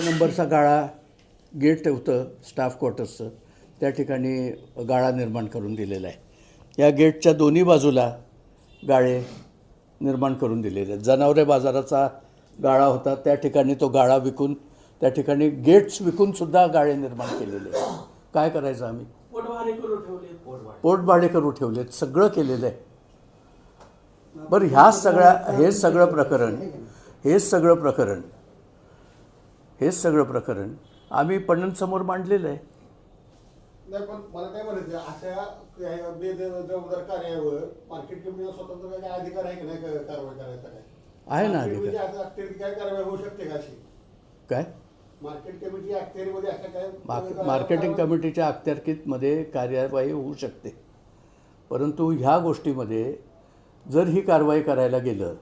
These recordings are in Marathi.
नंबरचा गाळा गेट होतं स्टाफ क्वार्टर्सचं त्या ठिकाणी गाळा निर्माण करून दिलेला आहे. या गेटच्या दोन्ही बाजूला गाळे निर्माण करून दिलेले आहेत. जनावरे बाजाराचा गाळा होता त्या ठिकाणी तो गाळा विकून त्या ठिकाणी गेट्स विकूनसुद्धा गाळे निर्माण केलेले आहेत. काय करायचं आम्ही? पोटवारे करून ठेवले पोटभाडे करू ठेवलेत सगळं केलेलं आहे. बरं ह्या सगळ्या हे सगळं प्रकरण हेच सगळं प्रकरण हेच सगळं प्रकरण आम्ही पणनसमोर मांडलेलं आहे. नाही पण मला काय म्हणायचं अशा काही बेजबाबदार कार्यावर मार्केट कमिटीला स्वतंत्र काय अधिकार आहे की नाही का- कारवाई करायचा काय? आहे ना अधिकार. काय कारवाई होऊ शकते का अशी? काय? मार्केट कमिटी अखत्यारीमध्ये काय मार्केटिंग कमिटीच्या अखत्यारकीतमध्ये कार्यवाही होऊ शकते. परंतु ह्या गोष्टीमध्ये जर ही कारवाई करायला गेलं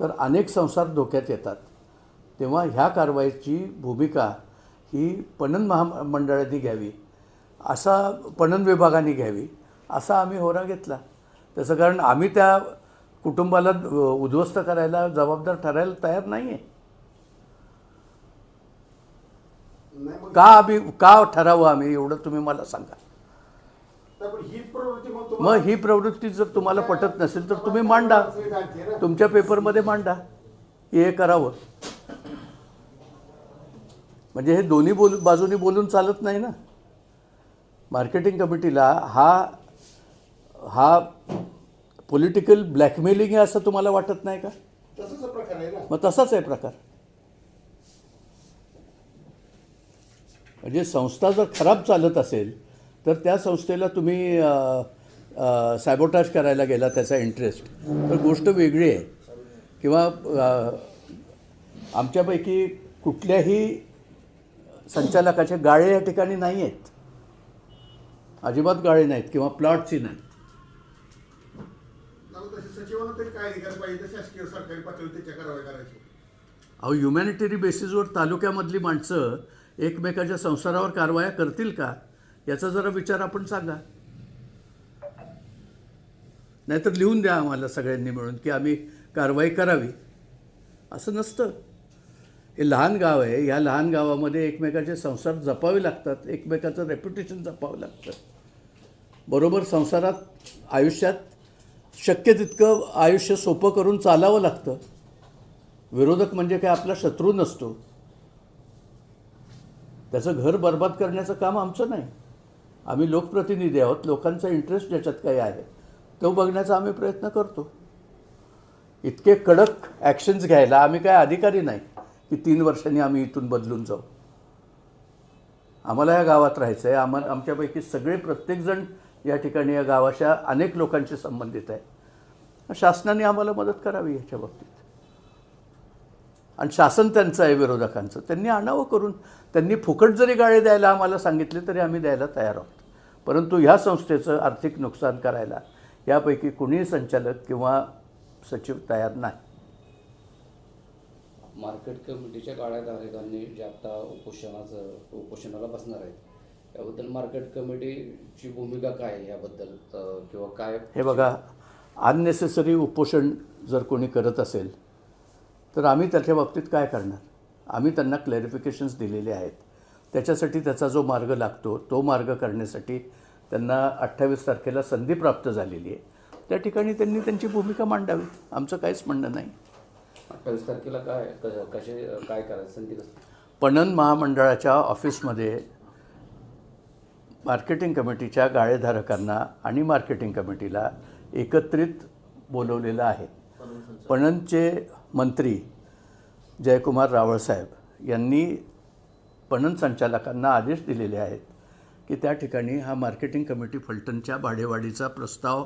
तर अनेक संसार धोक्यात येतात. तेव्हा ह्या कारवाईची भूमिका ही पणन महामंडळाने घ्यावी असा पणन विभागाने घ्यावी असा आम्ही होरा घेतला. त्याचं कारण आम्ही त्या कुटुंबाला उद्ध्वस्त करायला जबाबदार ठरायला तयार नाही आहे का आम्ही का ठरावं आम्ही एवढं तुम्ही मला सांगा. ही मग ही प्रवृत्ती जर तुम्हाला पटत नसेल तर तुम्ही मांडा. तुमच्या पेपरमध्ये मांडा. हे करावं. म्हणजे हे दोन्ही बोल बाजूनी बोलून चालत नाही ना? मार्केटिंग कमिटीला हा हा पॉलिटिकल ब्लॅकमेलिंग आहे असं तुम्हाला वाटत नाही का? मग तसाच आहे प्रकार. म्हणजे संस्था जर खराब चालत असेल तर त्या संस्थेला तुम्ही सॅबोटाज करायला गेला त्याचा इंटरेस्ट तर गोष्ट वेगळी आहे. किंवा आमच्यापैकी कुठल्याही संचालकाचे गाळे या ठिकाणी नाही आहेत अजिबात गाळे नाहीत किंवा प्लॉटची नाहीत. अहो ह्युमॅनिटरी बेसिसवर तालुक्यामधली माणसं एकमेकाच्या संसारावर कारवाया करतील का? याचा जरा विचार आपण सांगा. नाहीतर लिहून द्या आम्हाला सगळ्यांनी मिळून की आम्ही कारवाई करावी. असं नसतं. हे लहान गाव आहे ह्या लहान गावामध्ये एकमेकाचे संसार जपावे लागतात एकमेकाचं रेप्युटेशन जपावं लागतं. बरोबर संसारात आयुष्यात शक्य तितकं आयुष्य सोपं करून चालावं लागतं. विरोधक म्हणजे काय आपला शत्रू नसतो. त्याचं घर बर्बाद करण्याचं काम आमचं नाही. आम्ही लोकप्रतिनिधी आहोत लोकांचा इंटरेस्ट ज्याच्यात काही आहे तो बघण्याचा आम्ही प्रयत्न करतो. इतके कडक ॲक्शन्स घ्यायला आम्ही काय अधिकारी नाही. की तीन वर्षांनी आम्ही इथून बदलून जाऊ. आम्हाला या गावात राहायचं आहे आम्हा आमच्यापैकी सगळे प्रत्येकजण या ठिकाणी या गावाच्या अनेक लोकांशी संबंधित आहे. शासनाने आम्हाला मदत करावी याच्या बाबतीत. आणि शासन त्यांचं आहे विरोधकांचं. त्यांनी आणावं करून त्यांनी फुकट जरी गाळे द्यायला आम्हाला सांगितले तरी आम्ही द्यायला तयार आहोत. परंतु ह्या संस्थेचं आर्थिक नुकसान करायला यापैकी कुणीही संचालक किंवा सचिव तयार नाही. मार्केट कमिटीच्या गाळ्याधारकांनी जे आता उपोषणाचं उपोषणाला बसणार आहेत याबद्दल मार्केट कमिटीची भूमिका काय आहे याबद्दल किंवा काय हे बघा अननेसेसरी उपोषण जर कोणी करत असेल तर आम्ही त्याच्या बाबतीत काय करणार? आम्ही त्यांना क्लॅरिफिकेशन्स दिलेले आहेत. त्याच्यासाठी त्याचा जो मार्ग लागतो तो मार्ग करण्यासाठी त्यांना अठ्ठावीस तारखेला संधी प्राप्त झालेली आहे. त्या ठिकाणी त्यांनी त्यांची भूमिका मांडावी. आमचं काहीच म्हणणं नाही. अठ्ठावीस तारखेला काय कसे काय करायचं संधी कसं? पणन महामंडळाच्या ऑफिसमध्ये मार्केटिंग कमिटीच्या गाळेधारकांना आणि मार्केटिंग कमिटीला एकत्रित बोलवलेलं आहे. पणनचे मंत्री जयकुमार रावळसाहेब यांनी पणन संचालकांना आदेश दिलेले आहेत की त्या ठिकाणी हा मार्केटिंग कमिटी फलटणच्या भाडेवाढीचा प्रस्ताव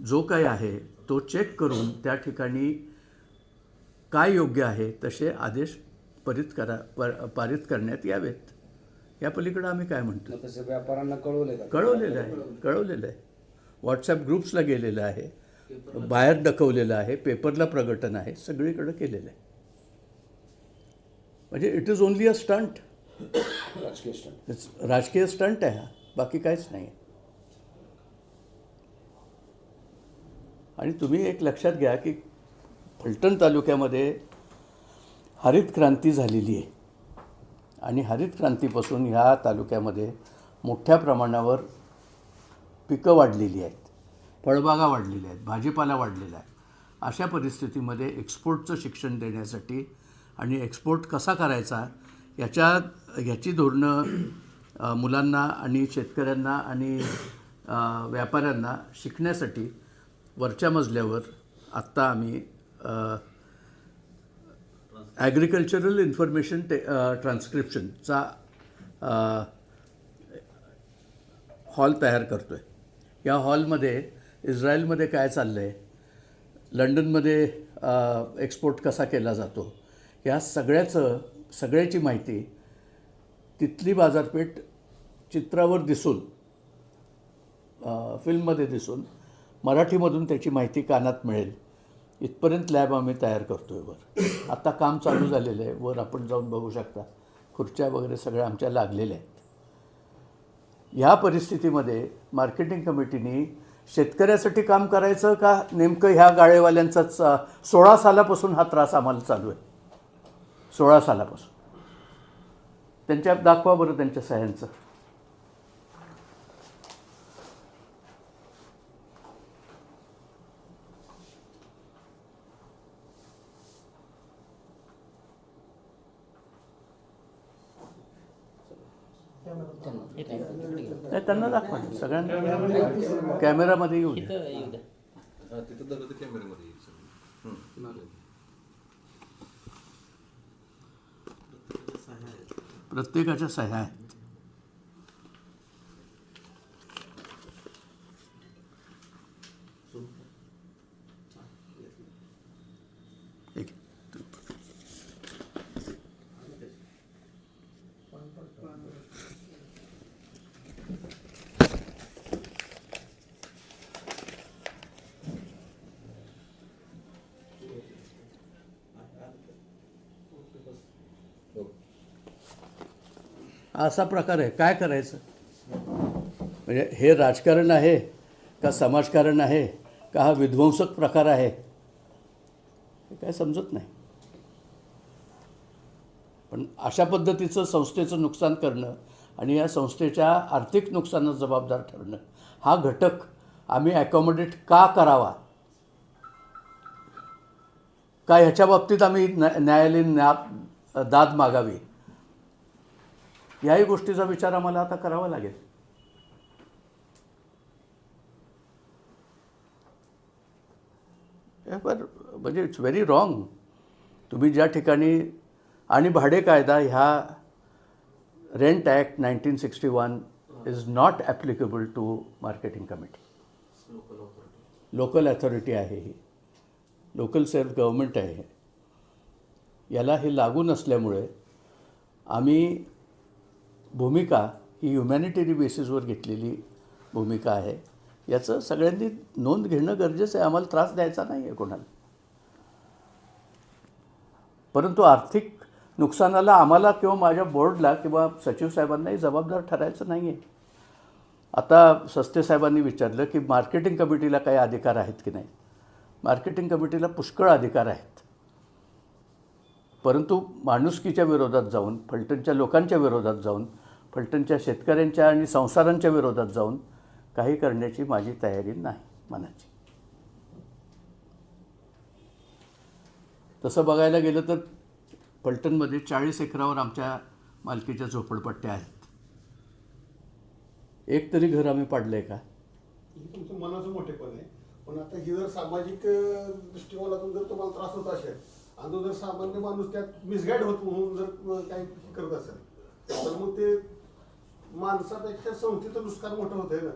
जो काही आहे तो चेक करून त्या ठिकाणी काय योग्य आहे तसे आदेश परित करा पर- पारित करण्यात यावेत. या पलीकडं आम्ही काय म्हणतो? तसे व्यापाऱ्यांना कळवले कळवलेलं आहे कळवलेलं आहे. व्हॉट्सॲप ग्रुप्सला गेलेलं आहे बाहेर डकवलेलं आहे पेपरला प्रकटन आहे सगळीकडं केलेलं आहे. म्हणजे it is only a stunt राजकीय स्टंट राजकीय स्टंट आहे हा बाकी काहीच नाही आणि तुम्ही एक लक्षात घ्या की फलटण तालुक्यामध्ये हरित क्रांती झालेली आहे. आणि हरित क्रांतीपासून ह्या तालुक्यामध्ये मोठ्या प्रमाणावर पिकं वाढलेली आहेत. फळबागा वाढलेल्या आहेत. भाजीपाला वाढलेला आहे. अशा परिस्थितीमध्ये एक्सपोर्टचं शिक्षण देण्यासाठी आणि एक्सपोर्ट कसा करायचा याच्या ह्याची धोरणं मुलांना आणि शेतकऱ्यांना आणि व्यापाऱ्यांना शिकण्यासाठी वरच्या मजल्यावर आत्ता आम्ही ॲग्रिकल्चरल इन्फॉर्मेशन टे ट्रान्स्क्रिप्शनचा हॉल तयार करतो आहे या हॉलमध्ये इस्रायलमध्ये काय चाललं आहे लंडनमध्ये एक्सपोर्ट कसा केला जातो? या सगळ्याचं सगळ्याची माहिती तिथली बाजारपेठ चित्रावर दिसून फिल्ममध्ये दिसून मराठीमधून त्याची माहिती कानात मिळेल. इथपर्यंत लॅब आम्ही तयार करतो आहे वर. आता काम चालू झालेलं आहे. वर आपण जाऊन बघू शकता. खुर्च्या वगैरे सगळ्या आमच्या लागलेल्या आहेत. ह्या परिस्थितीमध्ये मार्केटिंग कमिटीने शेतकऱ्यासाठी काम करायचं का नेमकं ह्या गाळेवाल्यांचाच सोळा सालापासून हा त्रास आम्हाला चालू आहे. सोळा सालापासून. त्यांच्या दाखवा बरं त्यांच्या सह्यांचं. नाही त्यांना दाखवा सगळ्यांना कॅमेरामध्ये येऊ द्या. हा, तिथं झालं तर कॅमेऱ्यामध्ये येईल सगळं. प्रत्येकाच्या सह्या आहेत. असा प्रकार आहे. काय करायचं? म्हणजे हे राजकारण आहे का समाजकारण आहे का हा विध्वंसक प्रकार आहे? हे काय समजत नाही. पण अशा पद्धतीचं संस्थेचं नुकसान करणं आणि या संस्थेच्या आर्थिक नुकसानात जबाबदार ठरणं हा घटक आम्ही ॲकॉमोडेट का करावा? का ह्याच्या बाबतीत आम्ही न्या न्यायालयीन न्या दाद मागावी? याही गोष्टीचा विचार आम्हाला आता करावा लागेल. म्हणजे इट्स व्हेरी रॉंग तुम्ही ज्या ठिकाणी आणि भाडे कायदा ह्या rent act nineteen sixty one is not applicable to marketing committee local authority आहे ही. लोकल सेल्फ गव्हर्मेंट आहे. याला हे लागू नसल्यामुळे आम्ही भूमिका ही ह्युमॅनिटेरी बेसिसवर घेतलेली भूमिका आहे. याचं सगळ्यांनी नोंद घेणं गरजेचं आहे. आम्हाला त्रास द्यायचा नाही आहे कोणाला. परंतु आर्थिक नुकसानाला आम्हाला किंवा माझ्या बोर्डला किंवा सचिव साहेबांनाही जबाबदार ठरायचं नाही आहे आता सस्ते साहेबांनी विचारलं की मार्केटिंग कमिटीला काही अधिकार आहेत की नाही? मार्केटिंग कमिटीला पुष्कळ अधिकार आहेत. परंतु माणुसकीच्या विरोधात जाऊन फलटणच्या लोकांच्या विरोधात जाऊन फलटणच्या शेतकऱ्यांच्या आणि संसारांच्या विरोधात जाऊन काही करण्याची माझी तयारी नाही मनाची. तसं बघायला गेलं तर फलटणमध्ये चाळीस एकरावर आमच्या मालकीच्या झोपडपट्ट्या आहेत. एक तरी घर आम्ही पाडलं आहे का? हे तुमचं मनाचं मोठेपण आहे. पण आता ही जर सामाजिक दृष्टिकोनातून जर तुम्हाला त्रास होत असेल आणि तो जर सामान्य माणूस त्यात मिसगाईड होत म्हणून जर काही करत असेल तर मग ते माणसापेक्षा संस्थेचं नुकसान मोठं होतंय ना.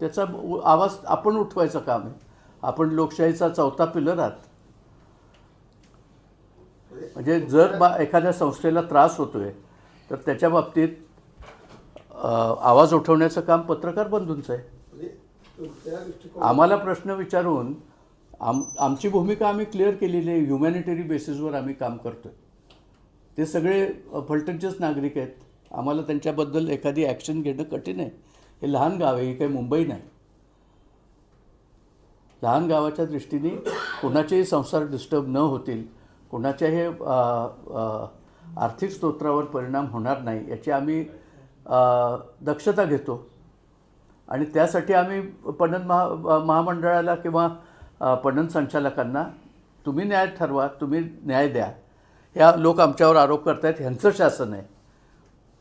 त्याचा आवाज आपण उठवायचं काम आहे. आपण लोकशाहीचा चौथा पिलर आहात. म्हणजे जर बा एखाद्या संस्थेला त्रास होतोय तर त्याच्या बाबतीत आवाज उठवण्याचं काम पत्रकार बंधूंचं आहे. म्हणजे आम्हाला प्रश्न विचारून आम आमची भूमिका आम्ही क्लिअर केलेली आहे. ह्युमॅनिटरी बेसिसवर आम्ही काम करतो ते सगळे फलटणचेच नागरिक आहेत. आम्हाला त्यांच्याबद्दल एखादी ॲक्शन घेणं कठीण आहे. हे लहान गाव आहे ही काही मुंबई नाही. लहान गावाच्या दृष्टीने कोणाचेही संसार डिस्टर्ब न होतील कोणाच्याही आर्थिक स्तोत्रावर परिणाम होणार नाही याची आम्ही दक्षता घेतो. आणि त्यासाठी आम्ही पणन महा महामंडळाला किंवा पणन संचालकांना तुम्ही न्याय ठरवा तुम्ही न्याय द्या. ह्या लोक आमच्यावर आरोप करतायत ह्यांचं शासन आहे.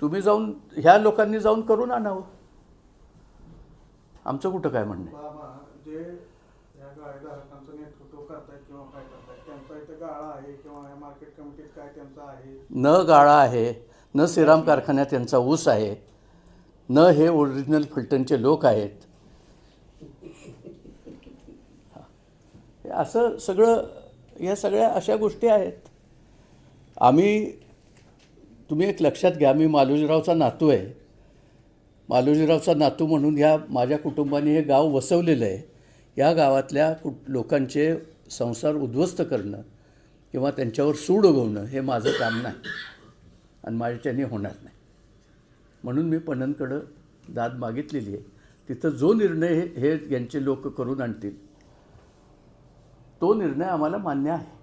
तुम्ही जाऊन ह्या लोकांनी जाऊन करून आणावं. आमचं कुठं काय म्हणणं त्यांचा त्यांचं न गाळा आहे न सिराम कारखान्यात यांचा ऊस आहे न हे ओरिजिनल फलटणचे लोक आहेत. हे असं सगळं या सगळ्या अशा गोष्टी आहेत. आम्ही तुम्ही एक लक्षात घ्या मी मालोजीरावचा नातू आहे. मालोजीरावचा नातू म्हणून ह्या माझ्या कुटुंबाने हे गाव वसवलेलं आहे. या गावातल्या कुट लोकांचे संसार उद्ध्वस्त करणं किंवा त्यांच्यावर सूड उगवणं हे माझं काम नाही आणि माझ्याच्याने होणार नाही. म्हणून मी पणनकडं दाद मागितलेली आहे. तिथं जो निर्णय हे हे यांचे लोक करून आणतील तो निर्णय आम्हाला मान्य आहे.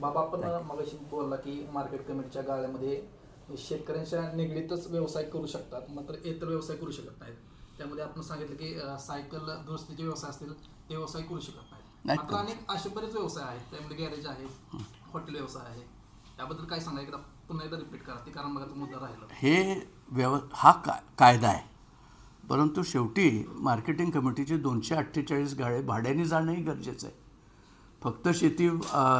बाबा आपण मगाशी बोलला की मार्केट कमिटीच्या गाळ्यामध्ये शेतकऱ्यांच्या निगडीतच व्यवसाय करू शकतात मात्र इतर व्यवसाय करू शकत नाहीत. त्यामध्ये आपण सांगितलं की सायकल दुरुस्तीचे व्यवसाय असतील ते व्यवसाय करू शकत नाहीत. नाही मात्र अनेक असे बरेच व्यवसाय आहेत त्यामध्ये गॅरेज आहे हॉटेल व्यवसाय आहे. त्याबद्दल काय सांगा एकदा पुन्हा एकदा रिपीट करा ते कारण मगाचा मुद्दा राहिला. हे व्यव हा का कायदा आहे. परंतु शेवटी मार्केटिंग कमिटीचे दोनशे अठ्ठेचाळीस गाळे भाड्याने जाणंही गरजेचं आहे. फक्त शेती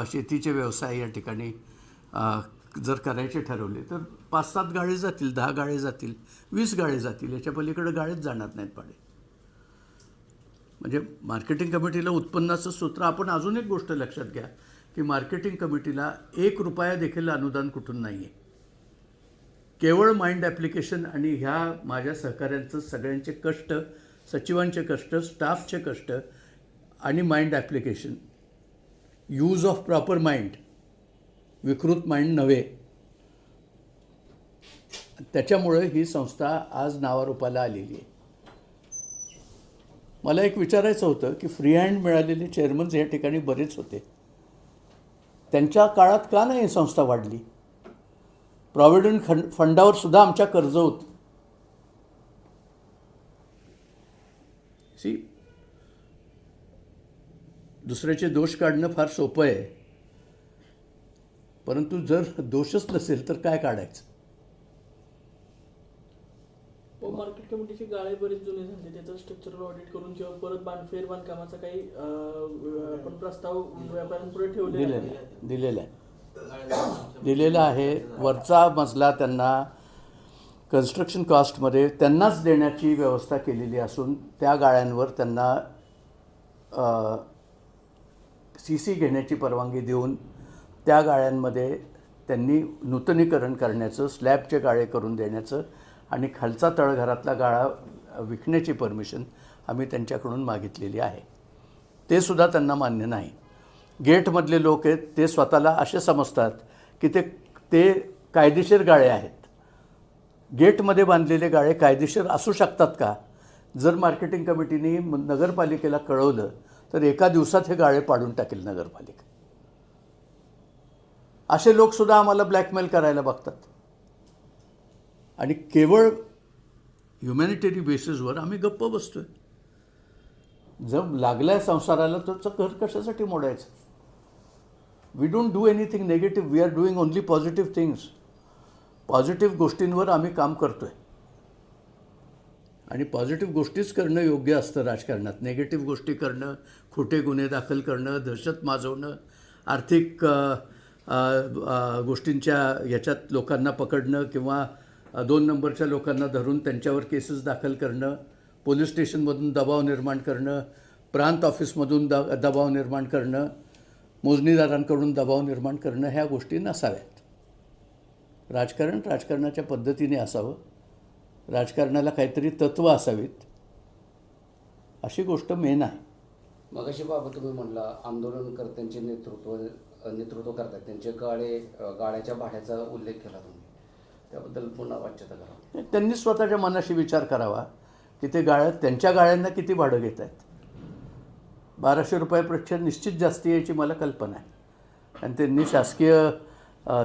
शेतीचे व्यवसाय या ठिकाणी जर करायचे ठरवले तर पाच सात गाळे जातील दहा गाळे जातील वीस गाळे जातील याच्या पलीकडे गाळेच जाणार नाहीत पाडे. म्हणजे मार्केटिंग कमिटीला उत्पन्नाचं सूत्र आपण अजून एक गोष्ट लक्षात घ्या की मार्केटिंग कमिटीला एक रुपया देखील अनुदान कुठून नाही आहे केवळ माइंड ॲप्लिकेशन आणि ह्या माझ्या सहकाऱ्यांचं सगळ्यांचे कष्ट सचिवांचे कष्ट स्टाफचे कष्ट आणि mind application use of proper mind विकृत माइंड नव्हे. त्याच्यामुळे ही संस्था आज नावारूपाला आलेली आहे. मला एक विचारायचं होतं की फ्री हँड मिळालेले चेअरमन्स या ठिकाणी बरेच होते. त्यांच्या काळात का नाही ही संस्था वाढली? प्रॉव्हिडंट खंड फंडावर सुद्धा आमच्या कर्ज होतं. सी दुसऱ्याचे दोष काढणं फार सोपं आहे. परंतु जर दोषच नसेल तर काय काढायचं? व मार्केट कमिटीची गाळे बरेच जुने झाले. त्याचं स्ट्रक्चरल ऑडिट करून किंवा परत बांध फेर बांधकामाचा काही आपण प्रस्ताव व्यापाऱ्यांपुढे ठेवलेला. आहे. दिलेलं आहे. दिलेलं आहे. वरचा मजला त्यांना कन्स्ट्रक्शन कॉस्टमध्ये त्यांनाच देण्याची व्यवस्था केलेली असून त्या गाळ्यांवर त्यांना सी सी घेण्याची परवानगी देऊन त्या गाळ्यांमध्ये त्यांनी नूतनीकरण करण्याचं स्लॅबचे गाळे करून देण्याचं आणि खालचा तळघरातला गाळा विकण्याची परमिशन आम्ही त्यांच्याकडून मागितलेली आहे. ते सुद्धा त्यांना मान्य नाही. गेटमधले लोक आहेत ते स्वतःला असे समजतात की ते ते कायदेशीर गाळे आहेत. गेटमध्ये बांधलेले गाळे कायदेशीर असू शकतात का? जर मार्केटिंग कमिटीने नगरपालिकेला कळवलं तर एका दिवसात हे गाळे पाडून टाकेल नगरपालिका. असे लोकसुद्धा आम्हाला ब्लॅकमेल करायला बघतात. आणि केवळ ह्युमॅनिटेरी बेसिसवर आम्ही गप्प बसतो आहे जर लागलाय संसाराला तर घर कशासाठी मोडायचं? We don't do anything negative we are doing only positive things positive गोष्टींवर आम्ही काम करतो आहे आणि पॉझिटिव्ह गोष्टीच करणं योग्य असतं राजकारणात. नेगेटिव्ह गोष्टी करणं खोटे गुन्हे दाखल करणं दहशत माजवणं आर्थिक गोष्टींच्या याच्यात लोकांना पकडणं किंवा दोन नंबरच्या लोकांना धरून त्यांच्यावर केसेस दाखल करणं पोलीस स्टेशनमधून दबाव निर्माण करणं प्रांत ऑफिसमधून द दबाव निर्माण करणं मोजणीदारांकडून दबाव निर्माण करणं ह्या गोष्टी नसाव्यात. राजकारण राजकारणाच्या पद्धतीने असावं. राजकारणाला काहीतरी तत्त्व असावीत अशी गोष्ट मेन आहे. मगाशी बाबा तुम्ही म्हणला आंदोलनकर्त्यांचे नेतृत्व नेतृत्व करतात. त्यांचे गाळे गाड्याच्या भाड्याचा उल्लेख केला तुम्ही. त्याबद्दल पुन्हा वाच्यता करा. त्यांनी स्वतःच्या मनाशी विचार करावा की ते गाळ्यात त्यांच्या गाळ्यांना किती भाडं घेत आहेत. बाराशे रुपयापेक्षा निश्चित जास्ती यायची मला कल्पना आहे. आणि त्यांनी शासकीय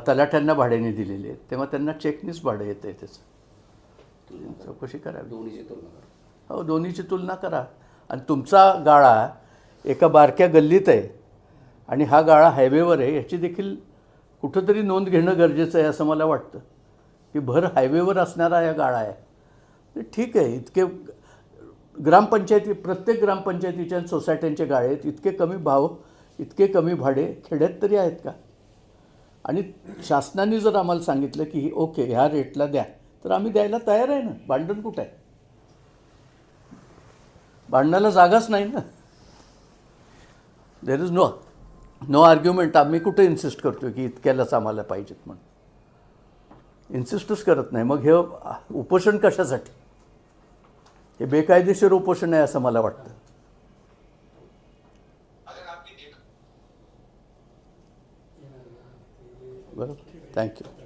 तलाठ्यांना भाड्याने दिलेले आहेत. तेव्हा त्यांना चेकनीच भाडं येतं आहे त्याचं. चौकशी करावी. दोन्हीची तुलना करा. हो दोन्हीची तुलना करा. आणि तुमचा गाळा एका बारक्या गल्लीत आहे आणि हा गाळा हायवेवर आहे याची देखील कुठंतरी नोंद घेणं गरजेचं आहे असं मला वाटतं. की भर हायवेवर असणारा हा गाळा आहे. ते ठीक आहे इतके ग्रामपंचायती प्रत्येक ग्रामपंचायतीच्या सोसायट्यांचे गाळे आहेत. इतके कमी भाव इतके कमी भाडे खेड्यात तरी आहेत का? आणि शासनाने जर आम्हाला सांगितलं की ओके ह्या रेटला द्या. तर आम्ही द्यायला तयार आहे ना? भांडण कुठं आहे? भांडणाला जागाच नाही ना. There is no no argument आम्ही कुठे इन्सिस्ट करतो की इतक्यालाच आम्हाला पाहिजेत म्हणून? इन्सिस्टच करत नाही. मग हे उपोषण कशासाठी? हे बेकायदेशीर उपोषण आहे असं मला वाटतं. बरोबर थँक्यू